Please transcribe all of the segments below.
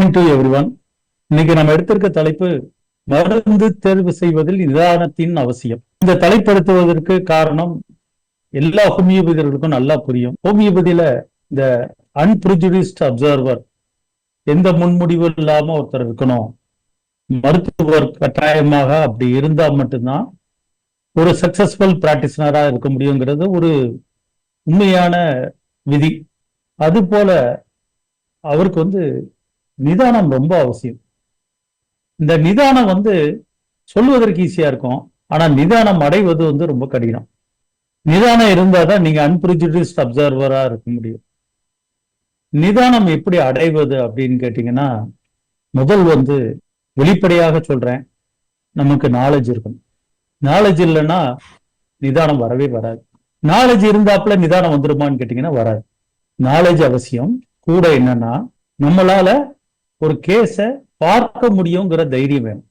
Morning to every one இன்னைக்கு நம்ம எடுத்திருக்க தலைப்பு மருந்து தேர்வு செய்வதில் நிதானத்தின் அவசியம். இந்த தலைப்படுத்துவதற்கு காரணம் எல்லா ஹோமியோபதிகளுக்கும் நல்லா புரியும். ஹோமியோபதியில இந்த அன்பிரிஜுடிஸ்ட் அப்சர்வர் எந்த முன்முடிவு இல்லாம ஒருத்தர் இருக்கணும். மருத்துவர் கட்டாயமாக அப்படி இருந்தா மட்டும்தான் ஒரு சக்சஸ்ஃபுல் பிராக்டிஸ்னரா இருக்க முடியுங்கிறது ஒரு உண்மையான விதி. அது போல அவருக்கு வந்து நிதானம் ரொம்ப அவசியம். இந்த நிதானம் வந்து சொல்வதற்கு ஈஸியா இருக்கும். ஆனா நிதானம் அடைவது வந்து ரொம்ப கடினம். நிதானம் இருந்தாதான் நீங்க அன்பிரிஜுடிஸ்ட் அப்சர்வரா இருக்க முடியும். நிதானம் எப்படி அடைவது அப்படின்னு கேட்டீங்கன்னா முதல் வந்து வெளிப்படையாக சொல்றேன். நமக்கு நாலேஜ் இருக்கணும். நாலேஜ் இல்லைன்னா நிதானம் வரவே வராது. நாலேஜ் இருந்தாப்புல நிதானம் வந்துருமான்னு கேட்டீங்கன்னா வராது. நாலேஜ் அவசியம். கூட என்னன்னா நம்மளால ஒரு கேஸ பார்க்க முடியுங்கிற தைரியம் வேணும்.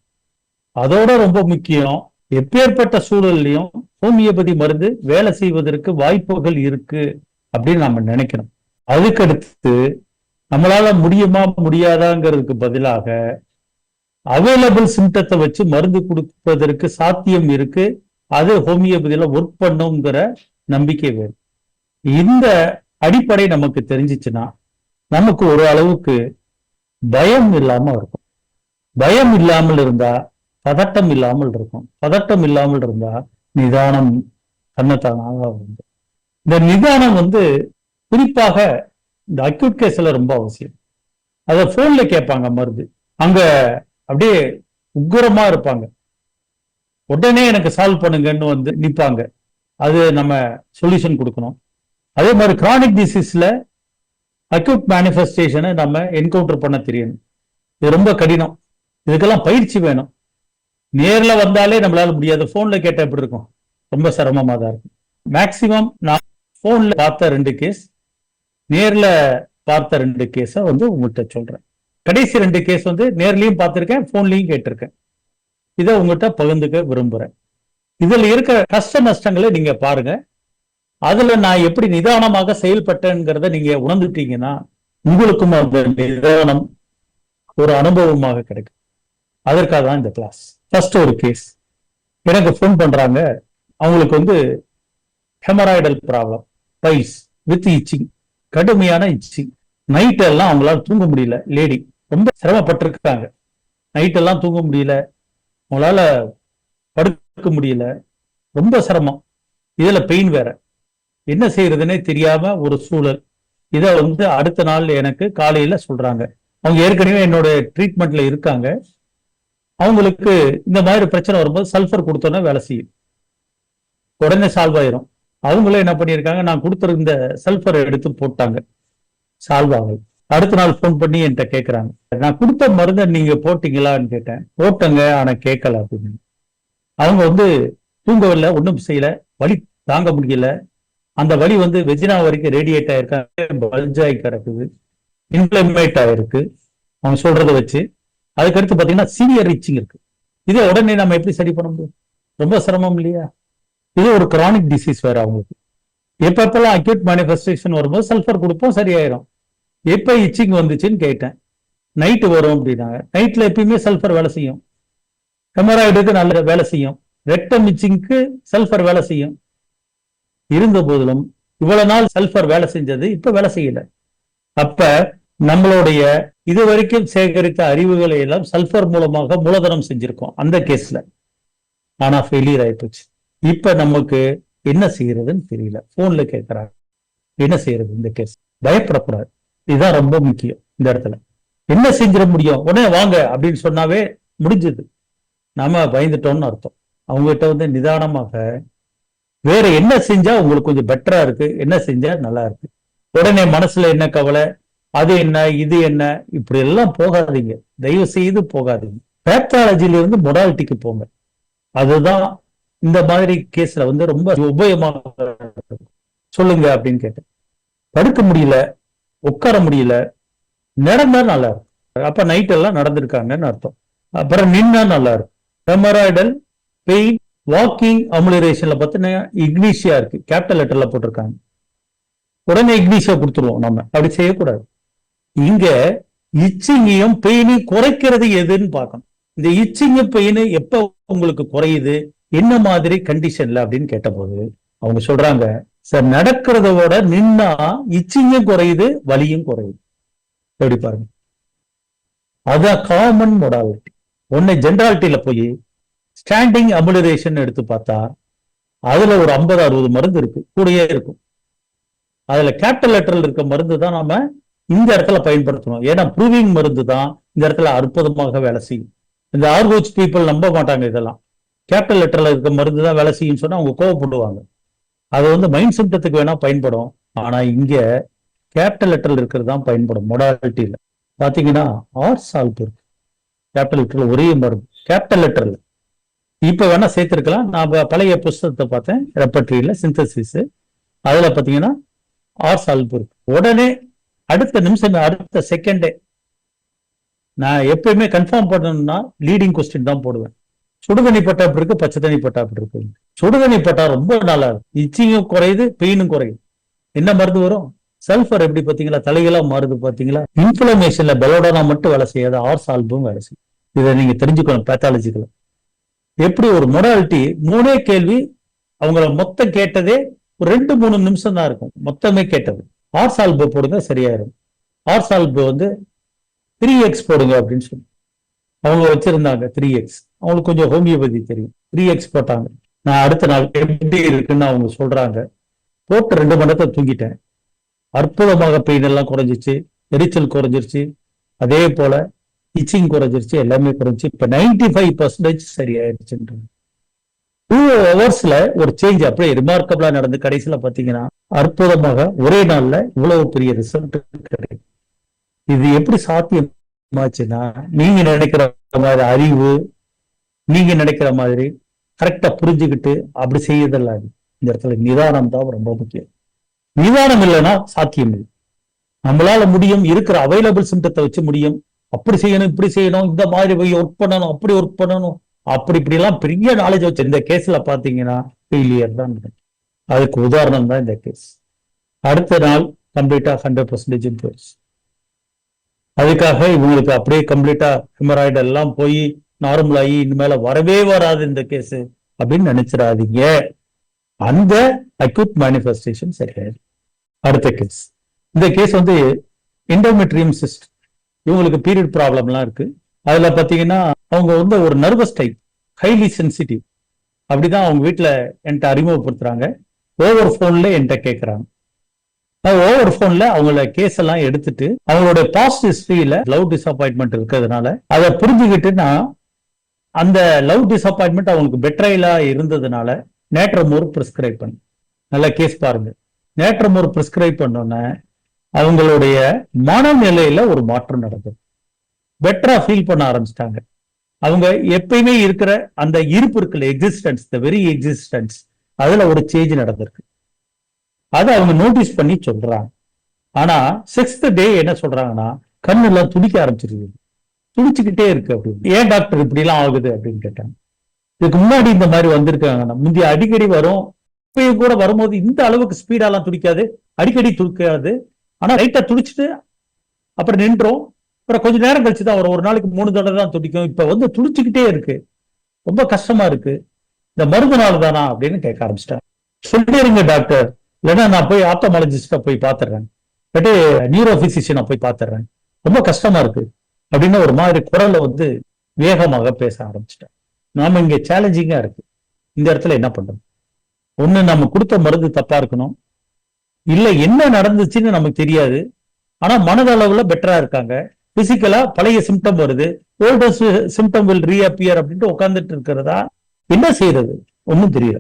அதோட ரொம்ப முக்கியம் எப்பேற்பட்ட சூழல்லையும் ஹோமியோபதி மருந்து வேலை செய்வதற்கு வாய்ப்புகள் இருக்கு அப்படின்னு நம்ம நினைக்கணும். அதுக்கடுத்து நம்மளால முடியுமா முடியாதாங்கிறதுக்கு பதிலாக அவைலபிள் சிம்டத்தை வச்சு மருந்து கொடுப்பதற்கு சாத்தியம் இருக்கு. அது ஹோமியோபதியில ஒர்க் பண்ணுங்கிற நம்பிக்கை வேணும். இந்த அடிப்படை நமக்கு தெரிஞ்சிச்சுன்னா நமக்கு ஒரு அளவுக்கு பயம் இல்லாம இருக்கும். பயம் இல்லாமல் இருந்தா பதட்டம் இல்லாமல் இருக்கும். பதட்டம் இல்லாமல் இருந்தா நிதானம் தன்னைத்தானாக வந்து இந்த நிதானம் வந்து குறிப்பாக இந்த அக்யூட் கேஸ்ல ரொம்ப அவசியம். அத போன்ல கேட்பாங்க மருந்து. அங்க அப்படியே உக்ரமா இருப்பாங்க. உடனே எனக்கு சால்வ் பண்ணுங்கன்னு வந்து நிப்பாங்க. அது நம்ம சொல்யூஷன் கொடுக்கணும். அதே மாதிரி கிரானிக் டிசீஸ்ல அக்யூட் மேனிஃபெஸ்டேஷனை நம்ம என்கவுண்டர் பண்ண தெரியணும் இது ரொம்ப கடினம். இதுக்கெல்லாம் பயிற்சி வேணும். நேரில் வந்தாலே நம்மளால முடியாது. ஃபோனில் கேட்டால் எப்படி இருக்கும்? ரொம்ப சிரமமாக தான் இருக்கும். மேக்சிமம் நான் ஃபோனில் பார்த்த ரெண்டு கேஸ் நேரில் பார்த்த ரெண்டு கேஸை வந்து உங்கள்கிட்ட சொல்கிறேன் கடைசி ரெண்டு கேஸ் வந்து நேர்லையும் பார்த்துருக்கேன் ஃபோன்லையும் கேட்டிருக்கேன். இதை உங்கள்கிட்ட பகிர்ந்துக்க விரும்புகிறேன் இதில் இருக்கிற கஷ்ட நஷ்டங்களை நீங்கள் பாருங்க. அதுல நான் எப்படி நிதானமாக செயல்பட்டேங்கிறத நீங்க உணர்ந்துட்டீங்கன்னா உங்களுக்கும் அந்த நிதானம் ஒரு அனுபவமாக கிடைக்கும். அதற்காக தான் இந்த கிளாஸ் ஃபர்ஸ்ட் ஒரு கேஸ் எனக்கு ஃபோன் பண்றாங்க. அவங்களுக்கு வந்து haemorrhoidal problem piles with itching கடுமையான இச்சிங் நைட் எல்லாம் அவங்களால தூங்க முடியல லேடி ரொம்ப சிரமப்பட்டிருக்காங்க. நைட் எல்லாம் தூங்க முடியல. அவங்களால படுக்க முடியல. ரொம்ப சிரமம். இதுல பெயின் வேற. என்ன செய்யறதுன்னே தெரியாம ஒரு சூழல். இதை வந்து அடுத்த நாள் எனக்கு காலையில சொல்றாங்க. அவங்க ஏற்கனவே என்னோட ட்ரீட்மெண்ட்ல இருக்காங்க. அவங்களுக்கு இந்த மாதிரி பிரச்சனை வரும்போது சல்ஃபர் கொடுத்தோன்னா வேலை செய்யும். உடனே சால்வ் ஆயிரும். அவங்களும் என்ன பண்ணியிருக்காங்க நான் கொடுத்துருந்த சல்ஃபரை எடுத்து போட்டாங்க. சால்வ் ஆகல. அடுத்த நாள் ஃபோன் பண்ணி என்கிட்ட கேட்கறாங்க நான் கொடுத்த மருந்தை நீங்க போட்டீங்களான்னு கேட்டேன். போட்டங்க ஆனா கேட்கல அப்படின்னு. அவங்க வந்து தூங்கவில்லை ஒன்றும் செய்யல. வழி தாங்க முடியல. அந்த வலி வந்து வெஜினா வரைக்கும் ரேடியேட் ஆயிருக்காங்க பல்ஜாய் கிடக்குது இன்ஃபிளமேட் ஆயிருக்கு அவங்க சொல்றதை வச்சு. அதுக்கடுத்து பாத்தீங்கன்னா சீனியர் ரீச்சிங் இருக்கு. இதை உடனே நம்ம எப்படி சரி பண்ண முடியும்? ரொம்ப சிரமம் இல்லையா? இது ஒரு கிரானிக் டிசீஸ் வேற அவங்களுக்கு. எப்பப்பெல்லாம் அக்யூட் மேனிஃபெஸ்டேஷன் வரும்போது சல்ஃபர் கொடுப்போம் சரியாயிரும். எப்ப இச்சிங் வந்துச்சுன்னு கேட்டேன். நைட்டு வரும் அப்படின்னாங்க. நைட்ல எப்பயுமே சல்ஃபர் வேலை செய்யும். ஹெமராய்டுக்கு நல்ல வேலை செய்யும். ரெக்டம் இச்சிங்க்கு சல்ஃபர் வேலை செய்யும். இருந்த போதிலும் இவ்வளவு நாள் சல்ஃபர் வேலை செஞ்சது இப்ப வேலை செய்யல. அப்ப நம்மளுடைய இது வரைக்கும் சேகரித்த அறிவுகளை எல்லாம் சல்ஃபர் மூலமாக மூலதனம் செஞ்சிருக்கோம் அந்த கேஸ்ல ஆனா ஃபெயிலியர் ஆயிப்போச்சு. இப்ப நமக்கு என்ன செய்யறதுன்னு தெரியல. போன்ல கேட்கிறாங்க என்ன செய்யறது இந்த கேஸ் பயப்படக்கூடாது. இதுதான் ரொம்ப முக்கியம் இந்த இடத்துல. என்ன செஞ்சிட முடியும்? உடனே வாங்க அப்படின்னு சொன்னாவே முடிஞ்சது. நாம பயந்துட்டோம்னு அர்த்தம். அவங்ககிட்ட வந்து நிதானமாக வேற என்ன செஞ்சா உங்களுக்கு கொஞ்சம் பெட்டரா இருக்கு? என்ன செஞ்சா நல்லா இருக்கு? உடனே மனசுல என்ன கவலை? அது என்ன? இது என்ன? இப்படி எல்லாம் போகாதீங்க. தயவு செய்து போகாதீங்க. பேத்தாலஜில இருந்து மொடாலிட்டிக்கு போங்க. அதுதான் இந்த மாதிரி கேஸ்ல வந்து ரொம்ப உபயோகமாக சொல்லுங்க அப்படின்னு கேட்டேன். படுக்க முடியல உட்கார முடியல நடந்தா நல்லா இருக்கும். அப்ப நைட் எல்லாம் நடந்திருக்காங்கன்னு அர்த்தம். அப்புறம் நின்னா நல்லா இருக்கும். ஹெமராய்டல் பெயின் வாக்கிங் அமுலரேஷன்ல பார்த்தீங்கன்னா இக்னீஷியா இருக்கு. கேபிட்டல் லெட்டர்ல போட்டிருக்காங்க. உடனே இக்னீஷியா கொடுத்துருவோம் நம்ம. அப்படி செய்யக்கூடாது. இங்க இச்சிங்கையும் பெயினையும் குறைக்கிறது எதுன்னு பார்க்கணும். இந்த இச்சிங்க பெயின் எப்ப உங்களுக்கு குறையுது? என்ன மாதிரி கண்டிஷன்ல அப்படின்னு கேட்டபோது அவங்க சொல்றாங்க சார் நடக்கிறத விட நின்னா இச்சிங்கும் குறையுது வலியும் குறையுது. எப்படி பாருங்க. அதான் காமன் மொடாலிட்டி ஒன்னு ஜென்ராலிட்டியில போய் ஸ்டாண்டிங் அமுலரேஷன் எடுத்து பார்த்தா அதுல ஒரு ஐம்பது அறுபது மருந்து இருக்கு கூடயே இருக்கும். அதுல கேபிட்டல் லெட்டரில் இருக்க மருந்து தான் நாம இந்த இடத்துல பயன்படுத்தணும். ஏன்னா ப்ரூவிங் மருந்து தான் இந்த இடத்துல அற்புதமாக வேலை செய்யும். இந்த ஆர்கோச் பீப்புள் நம்ப மாட்டாங்க இதெல்லாம். கேபிட்டல் லெட்டர்ல இருக்க மருந்து தான் வேலை செய்யும் சொன்னா அவங்க கோவப்படுவாங்க. அது வந்து மைண்ட் சிம்டத்துக்கு வேணா பயன்படும். ஆனா இங்க கேபிட்டல் லெட்டர்ல இருக்கிறது தான் பயன்படும் மொடாலிட்டியில பாத்தீங்கன்னா ஆர்ஸ் சால்ட் இருக்கு. கேபிட்டல் லெட்டர்ல ஒரே மருந்து. கேபிட்டல் லெட்டர்ல இப்ப வேணா சேர்த்திருக்கலாம். நான் பழைய புஸ்தகத்தை பார்த்தேன். ரெப்பட்ரியில சிந்தசிஸ் அதுல பாத்தீங்கன்னா ஆர் சால்பு உடனே அடுத்த நிமிஷம் அடுத்த செகண்டே நான் எப்பயுமே கன்ஃபார்ம் பண்ணணும்னா லீடிங் கொஸ்டின் தான் போடுவேன். சுடுதண்ணி பட்டா அப்படி இருக்கு பச்சை தண்ணி பட்டா அப்படி இருக்கு. சுடுதண்ணி பட்டா ரொம்ப நல்லா இருக்கு. இச்சிங்கும் குறையுது பெயினும் குறையுது. என்ன மருந்து வரும்? சல்ஃபர் எப்படி பாத்தீங்களா தலைகளா மாறுது பாத்தீங்களா இன்ஃபுளமேஷன்ல பெலோடனா மட்டும் வேலை செய்யாது. ஆர் சால்பும் வேலை செய்யும். இதை நீங்க தெரிஞ்சுக்கணும் பேத்தாலஜிக்கல எப்படி ஒரு மொடாலிட்டி மூணே கேள்வி அவங்கள மொத்தம் கேட்டதே ஒரு ரெண்டு மூணு நிமிஷம் தான் இருக்கும். மொத்தமே கேட்டது. ஆர் சால்பு போடுங்க சரியாயிரும். ஆர் சால்பு வந்து த்ரீ எக்ஸ் போடுங்க அப்படின்னு சொல்லி. அவங்க வச்சிருந்தாங்க த்ரீ எக்ஸ் அவங்களுக்கு கொஞ்சம் ஹோமியோபதி தெரியும். த்ரீ எக்ஸ் போட்டாங்க. நான் அடுத்த நாள் எப்படி இருக்குன்னு அவங்க சொல்றாங்க. போட்டு ரெண்டு மணி நேரத்தை தூங்கிட்டேன். அற்புதமாக பெயின் எல்லாம் குறைஞ்சிச்சு. எரிச்சல் குறைஞ்சிருச்சு. அதே போல இச்சிங் குறைஞ்சிருச்சு எல்லாமே குறைஞ்சி இப்ப 95% ஃபைவ் பர்சன்டேஜ் சரியாயிருச்சுன்றது டூ ஹவர்ஸ்ல ஒரு சேஞ்ச் அப்படியே ரிமார்க்கபிளா நடந்து கடைசியில பாத்தீங்கன்னா அற்புதமாக ஒரே நாள்ல இவ்வளவு பெரிய ரிசல்ட் கிடைக்கும். இது எப்படி சாத்தியமாச்சுன்னா நீங்க நினைக்கிற மாதிரி அறிவு நீங்க நினைக்கிற மாதிரி கரெக்டா புரிஞ்சுக்கிட்டு அப்படி செய்யறதல்ல இந்த இடத்துல நிதானம் தான் ரொம்ப முக்கியம். நிதானம் இல்லைன்னா சாத்தியம் இல்லை. நம்மளால முடியும் இருக்கிற அவைலபிள் சிம்டத்தை வச்சு முடியும். அப்படி செய்யணும் இப்படி செய்யணும் இந்த மாதிரி போய் ஒர்க் பண்ணணும் அப்படி ஒர்க் பண்ணணும். அப்படி இப்படி எல்லாம் பெரிய நாலேஜ் வச்சு இந்த கேஸ்ல பாத்தீங்கன்னா ஃபெயிலியர் தான் அதுக்கு உதாரணம் தான் இந்த கேஸ் அடுத்த நாள் கம்ப்ளீட்டா ஹண்ட்ரட் பர்சன்டேஜ் போயிடுச்சு. அதுக்காக இவங்களுக்கு அப்படியே கம்ப்ளீட்டா ஹெமராய்டு எல்லாம் போய் நார்மல் ஆகி இனிமேல வரவே வராது இந்த கேஸ் அப்படின்னு நினைச்சிடாதீங்க. அந்த அக்யூட் மேனிஃபெஸ்டேஷன் சரியாயிடும் அடுத்த கேஸ் இந்த கேஸ் வந்து இண்டோமெட்ரியம் சிஸ்டம் இவங்களுக்கு பீரியட் ப்ராப்ளம்லாம் இருக்கு. அதுல பாத்தீங்கன்னா அவங்க வந்து ஒரு நர்வஸ் டைப் ஹைலி சென்சிட்டிவ் அப்படிதான் அவங்க வீட்டில் என்கிட்ட அறிமுகப்படுத்துறாங்க. ஓவர் ஃபோன்ல என்கிட்ட கேட்குறாங்க நான் ஓவர் ஃபோனில் அவங்கள கேஸ் எல்லாம் எடுத்துட்டு அவங்களோட பாஸ்ட் ஹிஸ்டரியில லவ் டிசப்பாயின்மெண்ட் இருக்கிறதுனால அதை புரிஞ்சுக்கிட்டு நான் அந்த லவ் டிசப்பாயின்மெண்ட் அவங்களுக்கு பெட்ரைலா இருந்ததுனால நேற்றமோர் ப்ரிஸ்கிரைப் பண்ணு நல்ல கேஸ் பாருங்க. நேற்றமோர் ப்ரிஸ்கிரைப் பண்ணோன்னே அவங்களுடைய மனநிலையில ஒரு மாற்றம் நடந்தது. பெட்டரா ஃபீல் பண்ண ஆரம்பிச்சிட்டாங்க. அவங்க எப்பயுமே இருக்கிற அந்த இருப்பு இருக்குல்ல எக்ஸிஸ்டன்ஸ் த வெரி எக்ஸிஸ்டன்ஸ் அதுல ஒரு சேஞ்ச் நடந்திருக்கு. அதை அவங்க நோட்டீஸ் பண்ணி சொல்றாங்க. ஆனா சிக்ஸ்த் டே என்ன சொல்றாங்கன்னா கண்ணெல்லாம் துடிக்க ஆரம்பிச்சிருக்கு துடிச்சுக்கிட்டே இருக்கு அப்படின்னு. ஏன் டாக்டர் இப்படி எல்லாம் ஆகுது அப்படின்னு கேட்டாங்க. இதுக்கு முன்னாடி இந்த மாதிரி வந்திருக்காங்கன்னா முந்தைய அடிக்கடி வரும். இப்பயும் கூட வரும்போது இந்த அளவுக்கு ஸ்பீடாலாம் துடிக்காது. அடிக்கடி துடிக்காது. ஆனா லைட்டா துடிச்சிட்டு அப்புறம் நின்றோம். அப்புறம் கொஞ்ச நேரம் கழிச்சு தான் ஒரு ஒரு நாளைக்கு மூணு தடவை தான் துடிக்கும். இப்ப வந்து துடிச்சுக்கிட்டே இருக்கு. ரொம்ப கஷ்டமா இருக்கு. இந்த மருந்து நாள் தானா அப்படின்னு கேட்க ஆரம்பிச்சிட்டேன் சொல்லிடுங்க டாக்டர் இல்லைன்னா நான் போய் ஆப்டமாலஜிஸ்ட போய் பாத்துறேன் இல்லாட்டி நியூரோ பிசிஷியனை போய் பாத்துறேன் ரொம்ப கஷ்டமா இருக்கு. அப்படின்னு ஒரு மாதிரி குரல்ல வந்து வேகமாக பேச ஆரம்பிச்சிட்டேன் நாம இங்க சேலஞ்சிங்கா இருக்கு. இந்த இடத்துல என்ன பண்றது? ஒண்ணு நம்ம கொடுத்த மருந்து தப்பா இருக்கணும். இல்ல என்ன நடந்துச்சுன்னு நமக்கு தெரியாது. ஆனா மனதளவுல பெட்டரா இருக்காங்க. பிசிக்கலா பழைய சிம்டம் வருது. ஓல்டஸ்ட் சிம்டம் வில் ரீஅப்பியர் அப்படின்ட்டு உட்காந்துட்டு இருக்கிறதா? என்ன செய்யறது ஒன்றும் தெரியல.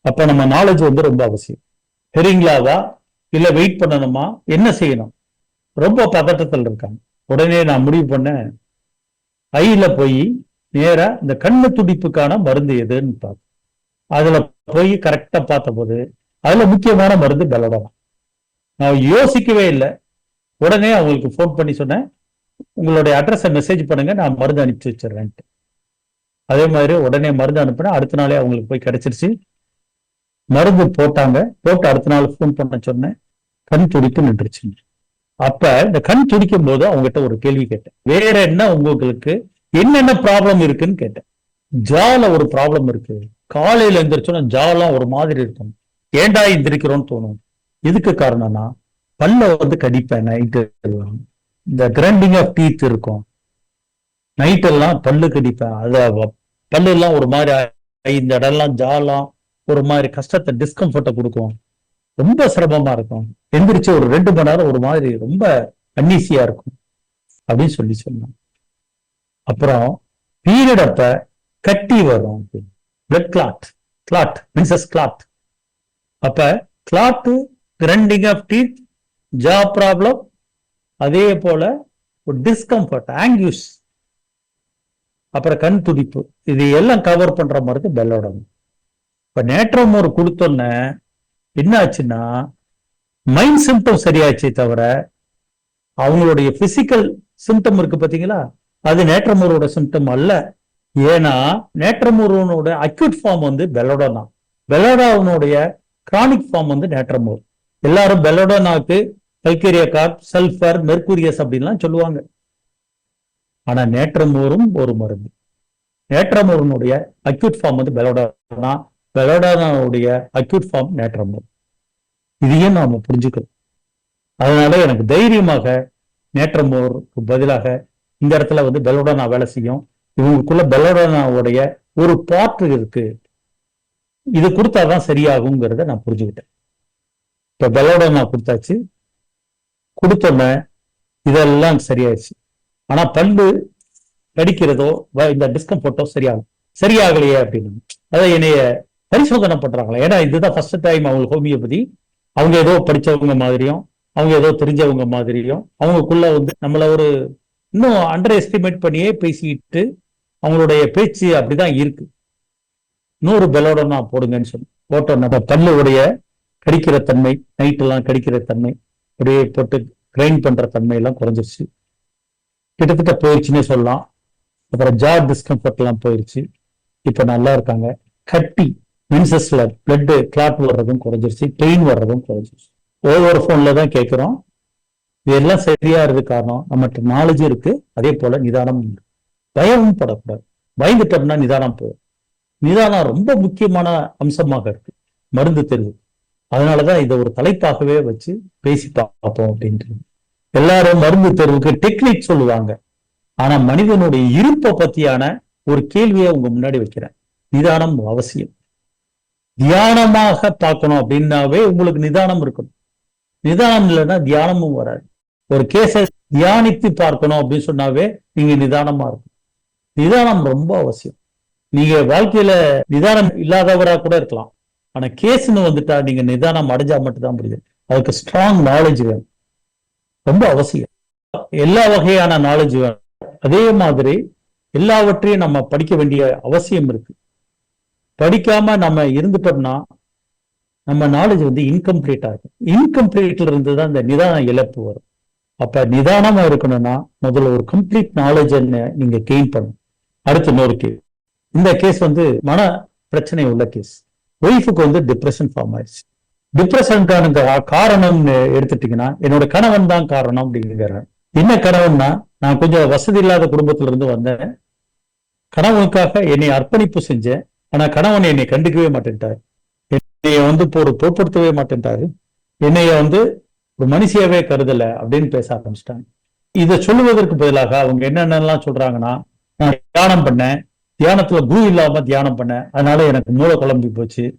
அப்ப நம்ம நாலேஜ் வந்து ரொம்ப அவசியம். ஹெரிங்லாவா இல்ல வெயிட் பண்ணணுமா? என்ன செய்யணும்? ரொம்ப பதட்டத்தில் இருக்காங்க. உடனே நான் முடிவு பண்ணேன். ஐல போய் நேரா இந்த கண்ணு துடிப்புக்கான மருந்து எதுன்னு பார்த்தேன் அதுல போய் கரெக்டா பார்த்தபோது அதுல முக்கியமான மருந்து பெலடோனா நான் யோசிக்கவே இல்லை. உடனே அவங்களுக்கு ஃபோன் பண்ணி சொன்னேன். உங்களுடைய அட்ரஸை மெசேஜ் பண்ணுங்க நான் மருந்து அனுப்பிச்சு வச்சிடுறேன்ட்டு. அதே மாதிரி உடனே மருந்து அனுப்பினேன். அடுத்த நாளே அவங்களுக்கு போய் கிடைச்சிருச்சு. மருந்து போட்டாங்க. போட்டு அடுத்த நாள் ஃபோன் பண்ண சொன்னேன். கண் துடிப்பு நின்றுச்சு. அப்ப இந்த கண் துடிக்கும் போது அவங்ககிட்ட ஒரு கேள்வி கேட்டேன். வேற என்ன உங்களுக்கு என்னென்ன ப்ராப்ளம் இருக்குன்னு கேட்டேன். ஜால ஒரு ப்ராப்ளம் இருக்கு. காலையில எந்திரிச்சோன்னா ஜாலாம் ஒரு மாதிரி இருக்கும். ஏண்டா எந்திரிக்கிறோம்னு தோணும்? எதுக்கு காரணம்னா பல்ல வந்து கடிப்பேன் நைட்டு இந்த கிரைண்டிங் ஆஃப் டீத் இருக்கும். நைட் எல்லாம் பல்லு கடிப்பேன். அத பல்லு எல்லாம் ஒரு மாதிரி இந்த இடம்லாம் ஜாலாம் ஒரு மாதிரி கஷ்டத்தை டிஸ்கம்ஃபர்ட்டை கொடுக்கும். ரொம்ப சிரமமா இருக்கும். எந்திரிச்சு ஒரு ரெண்டு மணி நேரம் ஒரு மாதிரி ரொம்ப அன்னீசியா இருக்கும். அப்படின்னு சொல்லி சொன்னான் அப்புறம் பீரியட் அப்ப கட்டி வரும். Blood clot clot menses clot அப்ப clot grinding of teeth jaw problem அதே போல ஒரு டிஸ்கம்ஃபர்ட் ஆங்கியூஸ் அப்புறம் கண் துடிப்பு. இது எல்லாம் கவர் பண்ற மாதிரி பெல்லோடம் இப்ப நேற்றம் ஒரு கொடுத்தோன்னே என்ன ஆச்சுன்னா மைண்ட் சிம்டம் சரியாச்சே தவிர அவங்களுடைய பிசிக்கல் சிம்டம் இருக்கு பாத்தீங்களா? அது நேற்றமூரோட சிம்டம் அல்ல. ஏன்னா நேற்றமூரோனோட அக்யூட் ஃபார்ம் வந்து பெலோடோனா பெலோடாவுனுடைய கிரானிக் ஃபார்ம் வந்து நேற்றமூர் எல்லாரும் பெலோடோனாக்கு கல்கேரியா கார்ப் சல்ஃபர் மெர்குரியஸ் அப்படின்லாம் சொல்லுவாங்க. ஆனா நேற்றமோரும் ஒரு மருந்து. நேற்றமூரனுடைய அக்யூட் ஃபார்ம் வந்து பெலோடானா பெலோடானாவுடைய அக்யூட் ஃபார்ம் நேற்றமோர். இதையும் நாம புரிஞ்சுக்கணும். அதனால எனக்கு தைரியமாக நேற்றமோருக்கு பதிலாக இந்த இடத்துல வந்து பெலோடானா வேலை செய்யும். இவங்களுக்குள்ள பெலோடானாவுடைய ஒரு பாட்டு இருக்கு. இது கொடுத்தாதான் சரியாகுங்கிறத நான் புரிஞ்சுக்கிட்டேன். இப்ப பெலோடானா கொடுத்தாச்சு. கொடுத்தோன்ன இதெல்லாம் சரியாயிடுச்சு. ஆனா பல்லு கடிக்கிறதோ இந்த டிஸ்கம்ஃபர்ட்டோ சரியாகும். சரியாகலையே அப்படின்னு. அதை என்னைய பரிசோதனை பண்றாங்களா. ஏன்னா இதுதான் ஃபர்ஸ்ட் டைம் அவங்களுக்கு ஹோமியோபதி அவங்க ஏதோ படிச்சவங்க மாதிரியும் அவங்க ஏதோ தெரிஞ்சவங்க மாதிரியும் அவங்களுக்குள்ள வந்து நம்மள ஒரு இன்னும் அண்டர் எஸ்டிமேட் பண்ணியே பேசிக்கிட்டு அவங்களுடைய பேச்சு அப்படிதான் இருக்கு. நூறு பெலோட நான் போடுங்கன்னு சொல்லி போட்டோன்னா நம்ம பல்லுடைய கடிக்கிற தன்மை நைட்டெல்லாம் கடிக்கிற தன்மை அப்படியே போட்டு கிரைண்ட் பண்ற தன்மை எல்லாம் குறைஞ்சிருச்சு. கிட்டத்தட்ட போயிடுச்சுன்னே சொல்லலாம். அப்புறம் ஜா டிஸ்கம்ஃபர்ட் எல்லாம் போயிடுச்சு இப்ப நல்லா இருக்காங்க. கட்டி மின்சஸ்ல பிளட்டு கிளாட் வர்றதும் குறைஞ்சிருச்சு பெயின் வர்றதும் குறைஞ்சிருச்சு. ஓவர் ஃபோனில் தான் கேட்கிறோம். இதெல்லாம் சரியா இருக்கு காரணம் நம்மகிட்ட நாலேஜும் இருக்கு. அதே போல நிதானமும் பயமும் படக்கூடாது. பயந்துட்டோம்னா நிதானம் போகும். நிதானம் ரொம்ப முக்கியமான அம்சமாக இருக்கு. மருந்து தெரிவு. அதனாலதான் இதை ஒரு தலைப்பாகவே வச்சு பேசி பார்ப்போம் அப்படின்ட்டு. எல்லாரும் மருந்து தெருவுக்கு டெக்னிக் சொல்லுவாங்க. ஆனா மனிதனுடைய இருப்பை பத்தியான ஒரு கேள்வியை உங்க முன்னாடி வைக்கிறேன். நிதானம் அவசியம். தியானமாக பார்க்கணும் அப்படின்னாவே உங்களுக்கு நிதானம் இருக்கணும். நிதானம் இல்லைன்னா தியானமும் வராது. ஒரு கேஸை தியானித்து பார்க்கணும் அப்படின்னு சொன்னாவே நீங்க நிதானமா இருக்கும் நிதானம் ரொம்ப அவசியம். நீங்க வாழ்க்கையில நிதானம் இல்லாதவரா கூட இருக்கலாம். ஆனா கேஸ்னு வந்துட்டா நீங்க நிதானம் அடைஞ்சா மட்டும்தான் முடியுது. அதுக்கு ஸ்ட்ராங் நாலேஜ் வேணும். ரொம்ப அவசியம். எல்லா வகையான நாலேஜ் வேணும். அதே மாதிரி எல்லாவற்றையும் நம்ம படிக்க வேண்டிய அவசியம் இருக்கு. படிக்காம நம்ம இருந்துட்டோம்னா நம்ம நாலேஜ் வந்து இன்கம்ப்ளீட் ஆகும். இன்கம்ப்ளீட்ல இருந்து தான் இந்த நிதான இழப்பு வரும். அப்ப நிதானமா இருக்கணும்னா முதல்ல ஒரு கம்ப்ளீட் நாலேஜ் நீங்க கெயின் பண்ணணும். அடுத்து இன்னொரு கேள்வி. இந்த கேஸ் வந்து மன பிரச்சனை உள்ள கேஸ் ஒய்ஃபுக்கு வந்து டிப்ரெஷன் ஃபார்ம் ஆயிடுச்சு. டிப்ரெஷனுக்கான கா- காரணம்னு எடுத்துட்டீங்கன்னா என்னோட கணவன் தான் காரணம் அப்படிங்கிற என்ன கணவன்னா நான் கொஞ்சம் வசதி இல்லாத குடும்பத்துல இருந்து வந்தேன். கணவனுக்காக என்னை அர்ப்பணிப்பு செஞ்சேன். ஆனா கணவன் என்னை கண்டுக்கவே மாட்டேன்ட்டார். என்னைய வந்து இப்போ ஒரு பொருட்படுத்தவே மாட்டேன்ட்டாரு. என்னைய வந்து ஒரு மனுஷியாவே கருதல அப்படின்னு பேச ஆரம்பிச்சிட்டாங்க. இதை சொல்லுவதற்கு பதிலாக அவங்க என்னென்னலாம் சொல்றாங்கன்னா நான் தியானம் பண்ணேன். தியானத்துல குரு இல்லாம தியானம் பண்ணேன் அதனால எனக்கு மூளை குழம்பி போச்சு.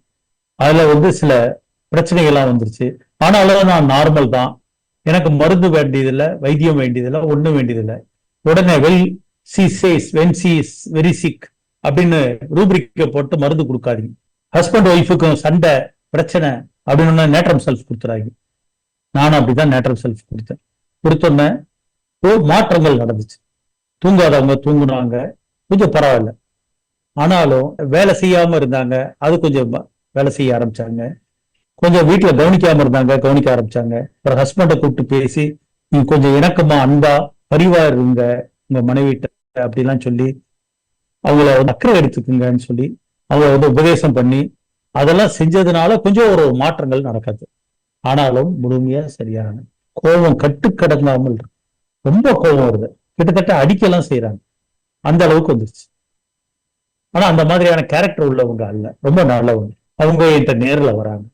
அதுல வந்து சில பிரச்சனைகள்லாம் வந்துருச்சு. ஆனாலும் நான் நார்மல் தான். எனக்கு மருந்து வேண்டியதில்லை வைத்தியம் வேண்டியதில்லை ஒண்ணும் வேண்டியதில்லை. உடனே well she says when she is very sick அப்படின்னு ரூபிரிக்க போட்டு மருந்து கொடுக்காதீங்க. ஹஸ்பண்ட் ஒய்ஃபுக்கும் சண்டை பிரச்சனை அப்படின்னு நேட்ரம் செல்ஃப் கொடுத்துறாங்க. நானும் அப்படிதான் நேட்ரம் செல்ஃப் கொடுத்தேன். கொடுத்தோன்னே ஓ மாற்றங்கள் நடந்துச்சு. தூங்காதவங்க தூங்குனாங்க. கொஞ்சம் பரவாயில்ல. ஆனாலும் வேலை செய்யாம இருந்தாங்க. அது கொஞ்சம் வேலை செய்ய ஆரம்பிச்சாங்க. கொஞ்சம் வீட்டுல கவனிக்காம இருந்தாங்க கவனிக்க ஆரம்பிச்சாங்க. அப்புறம் ஹஸ்பண்டை கூப்பிட்டு பேசி நீங்க கொஞ்சம் இணக்கமா அன்பா பரிவா இருங்க உங்க மனைவிட்ட அப்படிலாம் சொல்லி அவங்கள வந்து அக்கறை எடுத்துக்குங்கன்னு சொல்லி அவங்கள வந்து உபதேசம் பண்ணி அதெல்லாம் செஞ்சதுனால கொஞ்சம் ஒரு மாற்றங்கள் நடக்காது. ஆனாலும் முழுமையா சரியான கோபம் கட்டுக்கடங்காமல் இருக்கு. ரொம்ப கோபம் வருது. கிட்டத்தட்ட அடிக்கலாம் செய்யறாங்க அந்த அளவுக்கு வந்துருச்சு. ஆனா அந்த மாதிரியான கேரக்டர் உள்ளவங்க அல்ல. ரொம்ப நல்லவங்க. அவங்க என்கிட்ட நேர்ல வராங்க.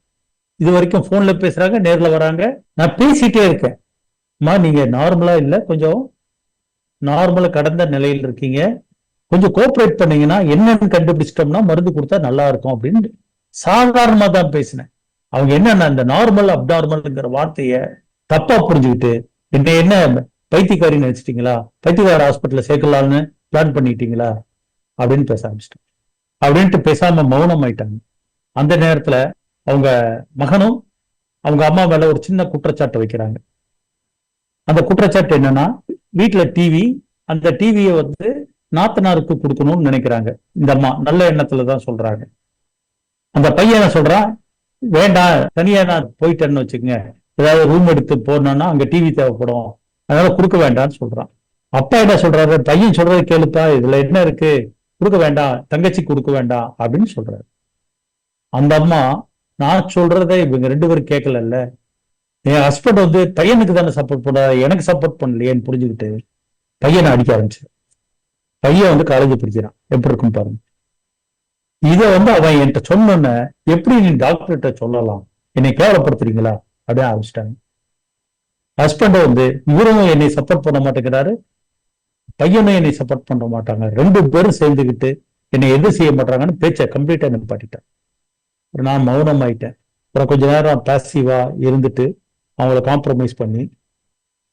இது வரைக்கும் போன்ல பேசுறாங்க நேர்ல வராங்க. நான் பேசிட்டே இருக்கேன். அம்மா நீங்க நார்மலா இல்ல கொஞ்சம் நார்மலா கடந்த நிலையில் இருக்கீங்க. கொஞ்சம் கோஆப்ரேட் பண்ணீங்கன்னா என்னன்னு கண்டுபிடிச்சிட்டோம்னா மருந்து கொடுத்தா நல்லா இருக்கும் அப்படின்னு சாதாரணமா தான் பேசினேன். அவங்க என்னன்னா இந்த நார்மல் அப்நார்மல்ங்கிற வார்த்தைய தப்பா புரிஞ்சுக்கிட்டு என்ன என்ன பைத்தியக்காரின்னு நினைச்சிட்டீங்களா? பைத்தியக்கார ஹாஸ்பிட்டல்ல சேர்க்கலாம்னு பிளான் பண்ணிட்டீங்களா? அப்படின்னு பேச ஆரம்பிச்சிட்டாங்க. அப்படின்ட்டு பேசாம மௌனம் ஆயிட்டாங்க. அந்த நேரத்துல அவங்க மகனும் அவங்க அம்மா மேல ஒரு சின்ன குற்றச்சாட்டு வைக்கிறாங்க. அந்த குற்றச்சாட்டு என்னன்னா வீட்டுல டிவி அந்த டிவியை வந்து நாத்தனாருக்கு கொடுக்கணும்னு நினைக்கிறாங்க. இந்த அம்மா நல்ல எண்ணத்துல தான் சொல்றாங்க. அந்த பையன் என்ன சொல்றான்? வேண்டாம் தனியா நான் போயிட்டேன்னு வச்சுக்கோங்க. ஏதாவது ரூம் எடுத்து போனோம்னா அங்க டிவி தேவைப்படும். அதனால கொடுக்க வேண்டாம்னு சொல்றான். அப்பா என்ன சொல்றாரு? பையன் சொல்றது கேளுப்பா. இதுல என்ன இருக்கு? கொடுக்க வேண்டாம் தங்கச்சி கொடுக்க வேண்டாம் அப்படின்னு சொல்றாரு. அந்த அம்மா நான் சொல்றதை இவங்க ரெண்டு பேரும் கேட்கலல்ல. என் ஹஸ்பண்ட் வந்து பையனுக்கு தானே சப்போர்ட் பண்ண எனக்கு சப்போர்ட் பண்ணலையேன்னு புரிஞ்சுக்கிட்டு பையனை அடிக்க ஆரம்பிச்சு பையன் வந்து காலேஜ் படிக்கிறான். எப்படி இருக்கும் பாருங்க. இதை வந்து அவன் என்கிட்ட சொன்னோன்ன எப்படி நீ டாக்டர்கிட்ட சொல்லலாம்? என்னை கேவலப்படுத்துறீங்களா? அப்படின்னு ஆரம்பிச்சிட்டாங்க. ஹஸ்பண்ட் வந்து இவரும் என்னை சப்போர்ட் பண்ண மாட்டேங்கிறாரு. பையனும் என்னை சப்போர்ட் பண்ண மாட்டாங்க. ரெண்டு பேரும் சேர்ந்துக்கிட்டு என்னை எது செய்ய மாட்டாங்கன்னு பேச்சை கம்ப்ளீட்டாக நிப்பாட்டிட்டேன். நான் மௌனம் ஆயிட்டேன் அப்புறம் கொஞ்ச நேரம் பேசிவா இருந்துட்டு அவங்கள காம்ப்ரமைஸ் பண்ணி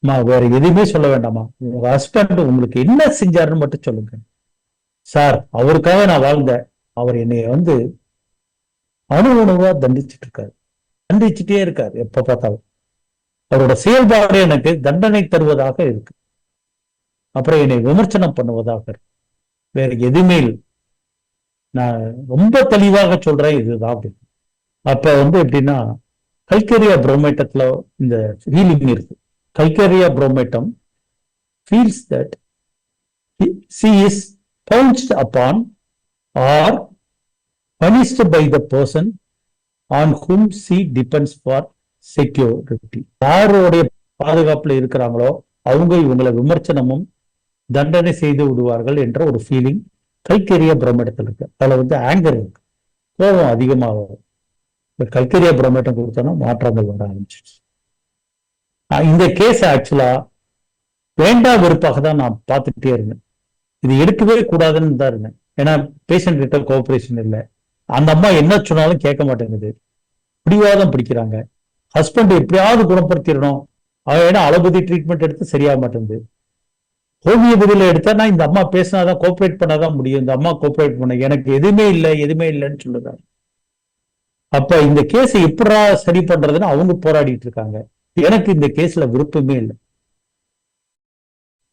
அம்மா வேற எதுவுமே சொல்ல வேண்டாமா உங்க ஹஸ்பண்ட் உங்களுக்கு என்ன செஞ்சாருன்னு மட்டும் சொல்லுங்க. சார் அவருக்காக நான் வாழ்ந்தேன் அவர் என்னை வந்து அணு உணவா தண்டிச்சிட்டு இருக்காரு தண்டிச்சுட்டே இருக்காரு எப்ப பார்த்தாலும். அவரோட செயல்பாடு எனக்கு தண்டனை தருவதாக இருக்கு. அப்புறம் என்னை விமர்சனம் பண்ணுவதாக. வேற எதுவுமே நான் ரொம்ப தெளிவாக சொல்றேன் இதுதான். அப்ப வந்து எப்படின்னா கல்கேரியா புரோமேட்டத்துல இந்த ஹீலிங் இருக்கு. Calcarea bromatum feels that she is bounced upon or punished by the person on whom she depends for security யாருடைய பாதுகாப்புல இருக்கிறாங்களோ அவங்க இவங்களை விமர்சனமும் தண்டனை செய்து விடுவார்கள் என்ற ஒரு ஃபீலிங் கல்கரிய பிரம்மேட்டத்தில் இருக்கு. அதில் வந்து ஆங்கர் இருக்கு. கோபம் அதிகமாக இந்த கல்கரிய பிரம்மேட்டம் கொடுத்தோன்னா மாற்றங்கள் வர ஆரம்பிச்சிச்சு இந்த கேஸ் ஆக்சுவலா வேண்டா வெறுப்பாக தான் நான் பார்த்துட்டே இருந்தேன். இது எடுக்கவே கூடாதுன்னு தான் இருந்தேன். ஏன்னா பேஷண்ட் கிட்ட கோஆபரேஷன் இல்லை. அந்த அம்மா என்ன சொன்னாலும் கேட்க மாட்டேங்குது. பிடிவாதம் பிடிக்கிறாங்க. ஹஸ்பண்ட் எப்படியாவது குணப்படுத்திடணும். அவன் ஏன்னா அளபதி ட்ரீட்மெண்ட் எடுத்து சரியாக மாட்டேங்குது. ஓவிய ஹோமியோபதியில எடுத்தா நான் இந்த அம்மா பேசினாதான் கோஆப்ரேட் பண்ணாதான் முடியும். இந்த அம்மா கோஆப்ரேட் பண்ண எனக்கு எதுவுமே இல்லை எதுவுமே இல்லைன்னு சொல்லுறாங்க அப்ப இந்த கேஸ் எப்படா சரி பண்றதுன்னு அவங்க போராடிட்டு இருக்காங்க. எனக்கு இந்த கேஸ்ல விருப்பமே இல்லை.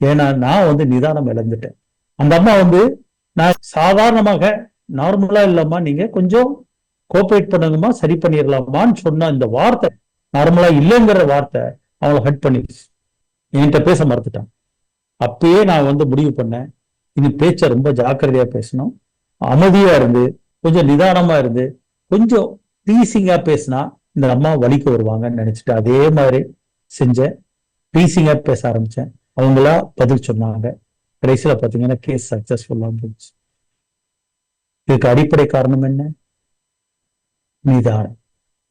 ஏன்னா நான் வந்து நிதானம் இழந்துட்டேன். அந்த அம்மா வந்து நான் சாதாரணமாக நார்மலா இல்லம்மா நீங்க கொஞ்சம் கோஆப்ரேட் பண்ணுங்கம்மா சரி பண்ணிடலாமான்னு சொன்ன இந்த வார்த்தை நார்மலா இல்லைங்கிற வார்த்தை அவங்கள ஹட் பண்ணிடுச்சு. என்கிட்ட பேச மறுத்துட்டான் அப்பயே நான் வந்து முடிவு பண்ணேன். இனி பேச்சை ரொம்ப ஜாக்கிரதையா பேசணும். அமைதியா இருந்து கொஞ்சம் நிதானமா இருந்து கொஞ்சம் பீசிங்கா பேசினா இந்த அம்மா வலிக்கு வருவாங்கன்னு நினைச்சிட்டு அதே மாதிரி செஞ்சேன். பீசிங்கா பேச ஆரம்பிச்சேன். அவங்களா பதில் சொன்னாங்க. கடைசியில பாத்தீங்கன்னா கேஸ் சக்சஸ்ஃபுல்லா போச்சு இதுக்கு அடிப்படை காரணம் என்ன? நிதானம்.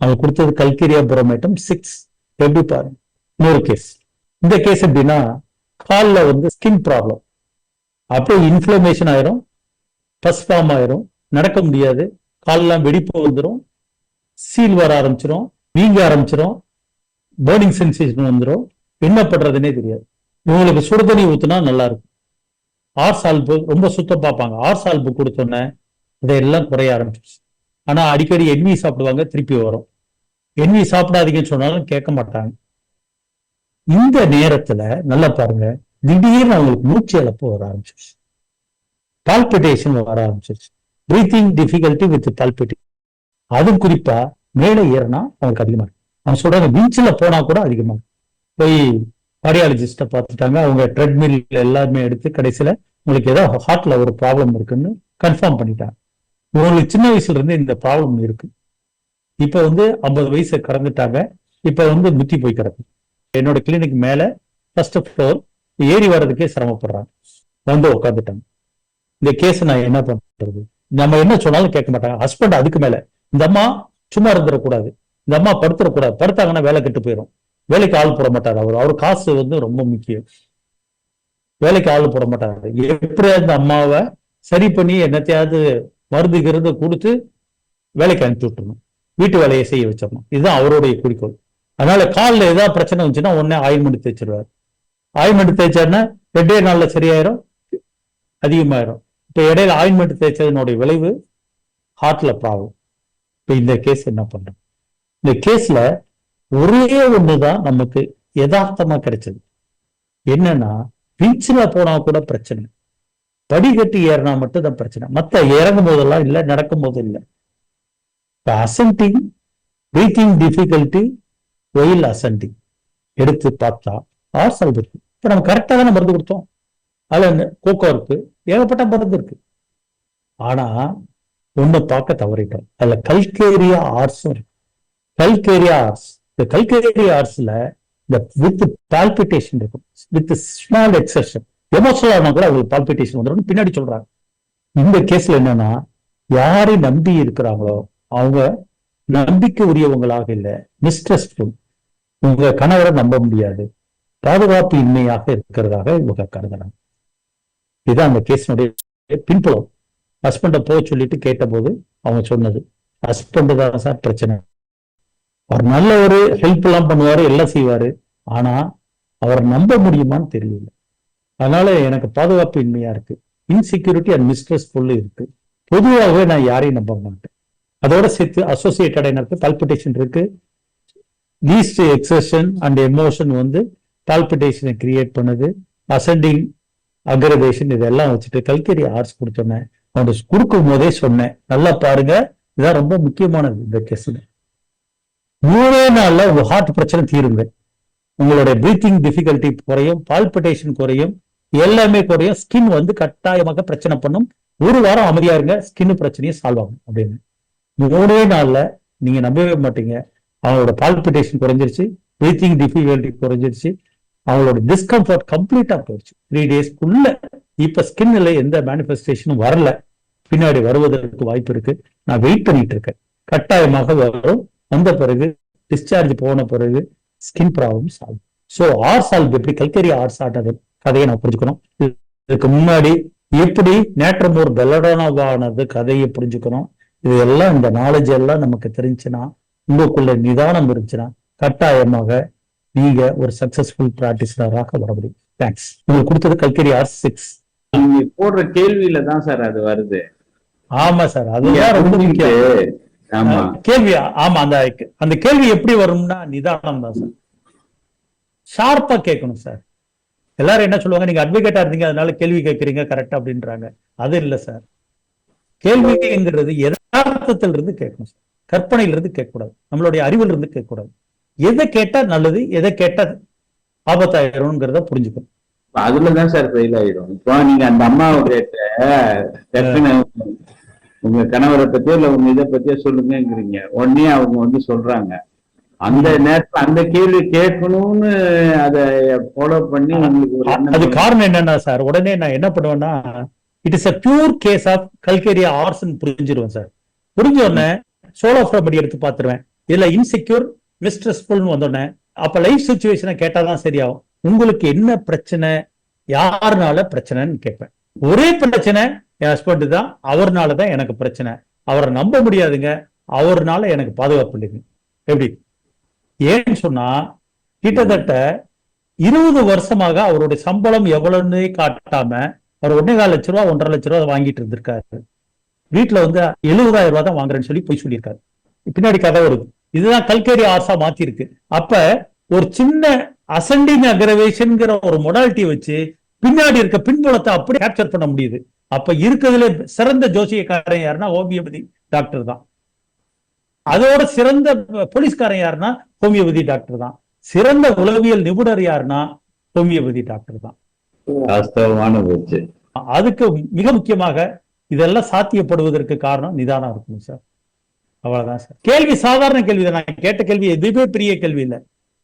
அவங்க கொடுத்தது கல்கேரியா புரோமேட்டம் சிக்ஸ் எப்படி பாருங்க இன்னொரு கேஸ் இந்த கேஸ் எப்படின்னா காலில் வந்து ஸ்கின் ப்ராப்ளம் அப்படியே இன்ஃப்ளமேஷன் ஆயிரும் பஸ் ஃபார்ம் ஆயிரும் நடக்க முடியாது. காலெல்லாம் வெடிப்பு வந்துடும் சீல் வர ஆரம்பிச்சிடும் வீங்க ஆரம்பிச்சிரும் பேர்னிங் சென்சேஷன் வந்துடும் என்ன பண்றதுன்னே தெரியாது. இவங்களுக்கு சுடுதண்ணி ஊத்துனா நல்லா இருக்கும் ஆர் சால்பு ரொம்ப சுத்தம் பார்ப்பாங்க. ஆர் சால்பு கொடுத்தோன்னே இதையெல்லாம் குறைய ஆரம்பிச்சிருச்சு. ஆனா அடிக்கடி எண்ணி சாப்பிடுவாங்க திருப்பி வரும். எண்ணி சாப்பிடாதீங்கன்னு சொன்னாலும் கேட்க மாட்டாங்க. இந்த நேரத்துல நல்லா பாருங்க திடீர்னு அவங்களுக்கு மூச்சு இழப்பு வர ஆரம்பிச்சிருச்சு. பால்பிட்டேஷன் வர ஆரம்பிச்சிருச்சு. பிரீத்திங் டிஃபிகல்ட்டி வித் பால்பிட்டேஷன் அது குறிப்பா மேலே ஏறினா அவங்களுக்கு அதிகமா இருக்கு அவங்க சொல்றாங்க பீச்சில் போனா கூட அதிகமா போய் கார்டியாலஜிஸ்ட பார்த்துட்டாங்க அவங்க ட்ரெட்மில் எல்லாருமே எடுத்து கடைசியில உங்களுக்கு ஏதோ ஹார்ட்ல ஒரு ப்ராப்ளம் இருக்குன்னு கன்ஃபார்ம் பண்ணிட்டாங்க. உங்களுக்கு சின்ன வயசுல இருந்து இந்த ப்ராப்ளம் இருக்கு. இப்ப வந்து ஐம்பது வயசு கடந்துட்டாங்க. இப்ப வந்து முத்தி போய் கிடக்கு. என்னோட கிளினிக் மேல ஃபர்ஸ்ட் ஃப்ளோர் ஏறி வர்றதுக்கே சிரமப்படுறாங்க. வந்து உட்காந்துட்டாங்க இந்த கேஸ் நான் என்ன பண்றது? நம்ம என்ன சொன்னாலும் கேட்க மாட்டாங்க. ஹஸ்பண்ட் அதுக்கு மேல. இந்த அம்மா சும்மா இருந்துடக்கூடாது. இந்த அம்மா படுத்துடக்கூடாது. படுத்தாங்கன்னா வேலை கெட்டு போயிடும் வேலைக்கு ஆள் போட மாட்டார் அவர். அவர் காசு வந்து ரொம்ப முக்கியம். வேலைக்கு ஆள் போட மாட்டார். எப்படியாவது இந்த அம்மாவை சரி பண்ணி என்னத்தையாவது மருந்து கிருந்து கொடுத்து வேலைக்கு அனுப்பி விட்டுருணும் வீட்டு வேலையை செய்ய வச்சிடணும். இதுதான் அவருடைய குறிக்கோள். அதனால காலில் ஏதாவது பிரச்சனை வந்துச்சுன்னா உடனே ஆயில்மெண்ட் தேய்ச்சிருவாரு. ஆயில்மெண்ட் தேய்ச்சாருன்னா ரெண்டே நாள்ல சரியாயிரும் அதிகமாயிரும். இப்போ இடையில ஆயில்மெண்ட் தேய்ச்சதனுடைய விளைவு ஹார்ட்ல ப்ராப்ளம் இப்போ இந்த கேஸ் என்ன பண்றோம் இந்த கேஸ்ல ஒரே ஒண்ணுதான் நமக்கு யதார்த்தமாக கிடைச்சது. என்னன்னா பீச்சில் போனா கூட பிரச்சனை. படிக்கட்டு ஏறினா மட்டும் தான் பிரச்சனை. மத்த இறங்கும் போதெல்லாம் இல்ல நடக்கும் போது இல்ல. இப்போ ascending breathing difficulty while ascending எடுத்து பார்த்தா ஆர்சல் இருக்கு. இப்போ நம்ம கரெக்டா தானே மருந்து கொடுத்தோம். அதுல கோகோ இருக்கு. ஏகப்பட்ட மருந்து இருக்கு. ஆனா ஒன்று பார்க்க தவறிட்டோம். அதுல கல்கேரியா ஆர்ஸும் இருக்கு. கல்கேரியா ஆர்ஸ் இந்த கல்கேரியா ஆர்ஸ்ல இந்த வித் பால்பிட்டேஷன் இருக்கும். வித் ஸ்மால் எக்ஸப்ஷன் எமோஷனல் கூட அவங்களுக்கு பால்பிட்டேஷன் வந்துடும் பின்னாடி சொல்றாங்க. இந்த கேஸ்ல என்னன்னா யாரை நம்பி இருக்கிறாங்களோ அவங்க நம்பிக்கை உரியவங்களாக இல்லை மிஸ்ட்ரஸ்ஃபுல் உங்க கணவரை நம்ப முடியாது. பாதுகாப்பு இன்மையாக இருக்கிறதாக இவங்க கருதுறாங்க. இதுதான் அந்த கேஸினுடைய பின்புலம். ஹஸ்பண்டை போக சொல்லிட்டு கேட்டபோது அவங்க சொன்னது ஹஸ்பண்ட் தான் சார் பிரச்சனை. அவர் நல்ல ஒரு ஹெல்ப் எல்லாம் பண்ணுவாரு எல்லாம் செய்வாரு. ஆனா அவரை நம்ப முடியுமான்னு தெரியல. அதனால எனக்கு பாதுகாப்பு இன்மையா இருக்கு. இன்செக்யூரிட்டி அண்ட் மிஸ்ட்ரஸ்ஃபுல் இருக்கு. பொதுவாகவே நான் யாரையும் நம்ப மாட்டேன். அதோட சேர்த்து அசோசியேட்டட் எனக்கு பல்பிட்டேஷன் இருக்கு. லீஸ்ட் எக்ஸஷன் அண்ட் எமோஷன் வந்து பால்பிட்டேஷனை கிரியேட் பண்ணுது. அசண்டிங் அக்ரவேஷன் இதெல்லாம் வச்சுட்டு கல்கரி ஆர்ட்ஸ் கொடுத்தோன்னே அவன் கொடுக்கும் போதே சொன்னேன். நல்லா பாருங்க இதான் ரொம்ப முக்கியமானது இந்த கேஸ்ல மூணே நாள்ல உங்க ஹார்ட் பிரச்சனை தீருங்க. உங்களுடைய பிரீத்திங் டிஃபிகல்ட்டி குறையும் பால்பிட்டேஷன் குறையும் எல்லாமே குறையும் ஸ்கின் வந்து கட்டாயமாக பிரச்சனை பண்ணும். ஒரு வாரம் அமைதியா இருங்க ஸ்கின் பிரச்சனையும் சால்வ் ஆகும் அப்படின்னு. மூணே நாள்ல நீங்க நம்பவே மாட்டீங்க. அவங்களோட பால்பிட்டேஷன் குறைஞ்சிருச்சு பிரீத்திங் டிஃபிகல்ட்டி குறைஞ்சிருச்சு அவங்களோட டிஸ்கம்ஃபர்ட் கம்ப்ளீட்டா போயிடுச்சு. த்ரீ டேஸ்க்குள்ள இப்ப ஸ்கின்ல எந்த மேனிஃபெஸ்டேஷனும் வரல. பின்னாடி வருவதற்கு வாய்ப்பு இருக்கு. நான் வெயிட் பண்ணிட்டு இருக்கேன். கட்டாயமாக வரும். வந்த பிறகு டிஸ்சார்ஜ் போன பிறகு skin problem solve so Ars solve எப்படி? கல்கரி ஆர்ஸ் ஆட்டது கதையை நான் புரிஞ்சுக்கணும். இதுக்கு முன்னாடி எப்படி நேற்றமோர் பெலடோனவானது கதையை புரிஞ்சுக்கணும். இது எல்லாம் இந்த நாலேஜ் எல்லாம் நமக்கு தெரிஞ்சுன்னா உங்களுக்குள்ள நிதானம் இருந்துச்சுன்னா கட்டாயமாக நீங்க ஒரு சக்சஸ்ஃபுல் பிராக்டிஸ்னராக வர முடியும். தேங்க்ஸ் உங்களுக்கு கொடுத்தது கல்கரி ஆர் சிக்ஸ் நீங்க போடுற கேள்வியில தான் சார் அது வருது. ஆமா சார் அதுதான் ரொம்ப முக்கியம். கேள்வி ஆமா அந்த அந்த கேள்வி எப்படி வரும்னா நிதானம் தான் சார். ஷார்ப்பா கேட்கணும் சார். எல்லாரும் என்ன சொல்லுவாங்க நீங்க அட்வொகேட்டா இருந்தீங்க அதனால கேள்வி கேட்கறீங்க கரெக்டா அப்படின்றாங்க. அது இல்ல சார். கேள்விங்கிறது யதார்த்தத்துல இருந்து கேட்கணும் சார். கற்பனையில இருந்து கேட்கக்கூடாது. நம்மளுடைய அறிவில் இருந்து கேட்கக்கூடாது. எதை கேட்டா நல்லது எதை கேட்டா ஆபத்தாயிரும்ங்கிறத புரிஞ்சுக்கணும். அதுலதான் சார் ஃபெயில் ஆயிடும். இப்போ நீங்க அந்த அம்மாவை கேட்ட டக்குன்னு உங்க கணவரை பத்தியோ இல்ல உங்க இதை பத்தியோ சொல்லுங்கிறீங்க உடனே அவங்க வந்து சொல்றாங்க. அந்த நேரத்துல அந்த கேள்வி கேட்கணும்னு அதை ஃபாலோ பண்ணி உங்களுக்கு அது காரணம் என்னன்னா சார் உடனே நான் என்ன பண்ணுவேன்னா it is a pure case of calcarea ars புரிஞ்சிருவேன் sir புரிஞ்ச உடனே சோலோ ஃப்ரமடி எடுத்து பார்த்துருவேன். இதுல இன்செக்யூர் மிஸ்ட்ரெஸ்ஃபுல்னு வந்தோடனே அப்ப லைஃப் சுச்சுவேஷனை கேட்டாதான் சரியாகும். உங்களுக்கு என்ன பிரச்சனை? யாருனால பிரச்சனைன்னு கேட்பேன். ஒரே பிரச்சனை என் ஹஸ்பண்ட் தான். அவர்னால தான் எனக்கு பிரச்சனை. அவரை நம்ப முடியாதுங்க. அவர்னால எனக்கு பாதுகாப்பு இல்லைங்க. எப்படி? ஏன்னு சொன்னா கிட்டத்தட்ட இருபது வருஷமாக அவருடைய சம்பளம் எவ்வளவுன்னு காட்டாம அவர் ஒன்னே கால் லட்ச ரூபா ஒன்றரை லட்ச ரூபா வாங்கிட்டு இருந்திருக்காரு. வீட்டுல வந்து எழுபதாயிரம் ரூபாய் தான் வாங்குறேன்னு சொல்லி போய் சொல்லியிருக்காரு. பின்னாடி கதை வருது. இதுதான் கல்கேரி ஆர்ஸா மாத்தி இருக்கு அப்ப ஒரு சின்ன அசண்டிங் அக்ரவேஷன்ங்கிற ஒரு மொடாலிட்டி வச்சு பின்னாடி இருக்க பின்புலத்தை அப்படி கேப்சர் பண்ண முடியுது. அப்ப இருக்கிறதுல சிறந்த ஜோசியக்காரன் யாருன்னா ஹோமியோபதி டாக்டர் தான். அதோட சிறந்த போலீஸ்காரன் யாருன்னா ஹோமியோபதி டாக்டர் தான். சிறந்த உளவியல் நிபுணர் யாருன்னா ஹோமியோபதி டாக்டர் தான். அதுக்கு மிக முக்கியமாக இதெல்லாம் சாத்தியப்படுவதற்கு காரணம் நிதானம் இருக்கணும் சார். அவ்வளவுதான் சார். கேள்வி சாதாரண கேள்வி தான். நான் கேட்ட கேள்வி எதுவுமே பெரிய கேள்வி இல்லை.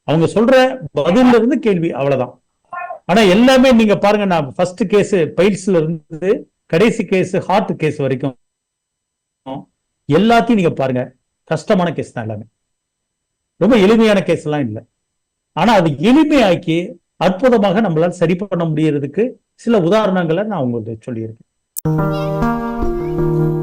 அவங்க சொல்ற பதில இருந்து கேள்வி அவ்வளவுதான். ஆனா எல்லாமே நீங்க பாருங்க நான் ஃபர்ஸ்ட் கேஸ் பைல்ஸ்ல இருந்து கடைசி கேஸ் ஹார்ட் கேஸ் வரைக்கும் எல்லாத்தையும் நீங்க பாருங்க. கஷ்டமான கேஸ் தான் எல்லாமே. ரொம்ப எளிமையான கேஸ் எல்லாம் இல்லை. ஆனா அது எளிமையாக்கி அற்புதமாக நம்மளால சரி பண்ண முடியறதுக்கு சில உதாரணங்களை நான் உங்களுக்கு சொல்லியிருக்கேன். thank you